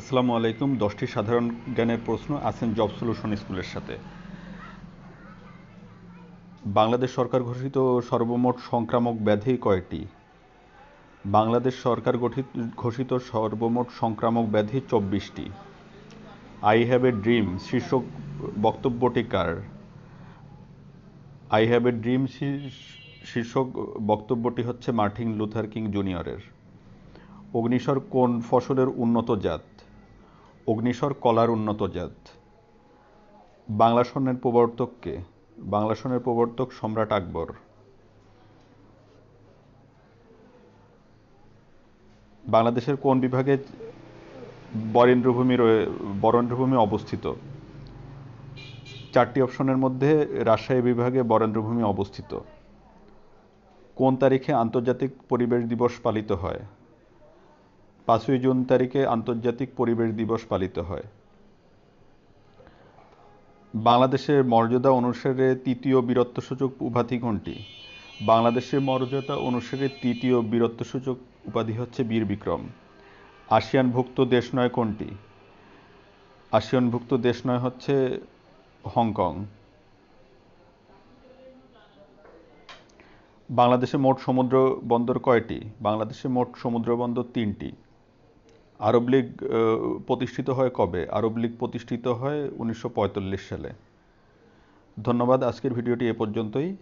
আসসালামু আলাইকুম, দশটি সাধারণ জ্ঞানের প্রশ্ন আছেন জব সলিউশন স্কুলের সাথে। বাংলাদেশ সরকার ঘোষিত সর্বমোট সংক্রামক ব্যাধি কয়টি? বাংলাদেশ সরকার গঠিত, ঘোষিত সর্বমোট সংক্রামক ব্যাধি চব্বিশটি। আই হ্যাভ এ ড্রিম শীর্ষক বক্তব্যটি কার? আই হ্যাভ এ ড্রিম শীর্ষক বক্তব্যটি হচ্ছে মার্টিন লুথার কিং জুনিয়রের। অগ্নিস্বর কোন ফসলের উন্নত জাত? অগ্নিস্বর কলার উন্নত জাত। বাংলা স্বর্ণের প্রবর্তক কে? বাংলা স্বর্ণের প্রবর্তক সম্রাট আকবর। বাংলাদেশের কোন বিভাগে বরেন্দ্রভূমি বরেন্দ্রভূমি অবস্থিত? চারটি অপশনের মধ্যে রাজশাহী বিভাগে বরেন্দ্রভূমি অবস্থিত। কোন তারিখে আন্তর্জাতিক পরিবেশ দিবস পালিত হয়? পাঁচই জুন তারিখে আন্তর্জাতিক পরিবেশ দিবস পালিত হয়। বাংলাদেশের মর্যাদা অনুসারে তৃতীয় বীরত্বসূচক উপাধি কোনটি? বাংলাদেশের মর্যাদা অনুসারে তৃতীয় বীরত্বসূচক উপাধি হচ্ছে বীর বিক্রম। আসিয়ানভুক্ত দেশ নয় কোনটি? আসিয়ানভুক্ত দেশ নয় হচ্ছে হংকং। বাংলাদেশে মোট সমুদ্র বন্দর কয়টি? বাংলাদেশে মোট সমুদ্র বন্দর তিনটি। আরব লীগ প্রতিষ্ঠিত হয় কবে? আরব লীগ প্রতিষ্ঠিত হয় উনিশশো পঁয়তাল্লিশ সালে। ধন্যবাদ, আজকের ভিডিওটি এ পর্যন্তই।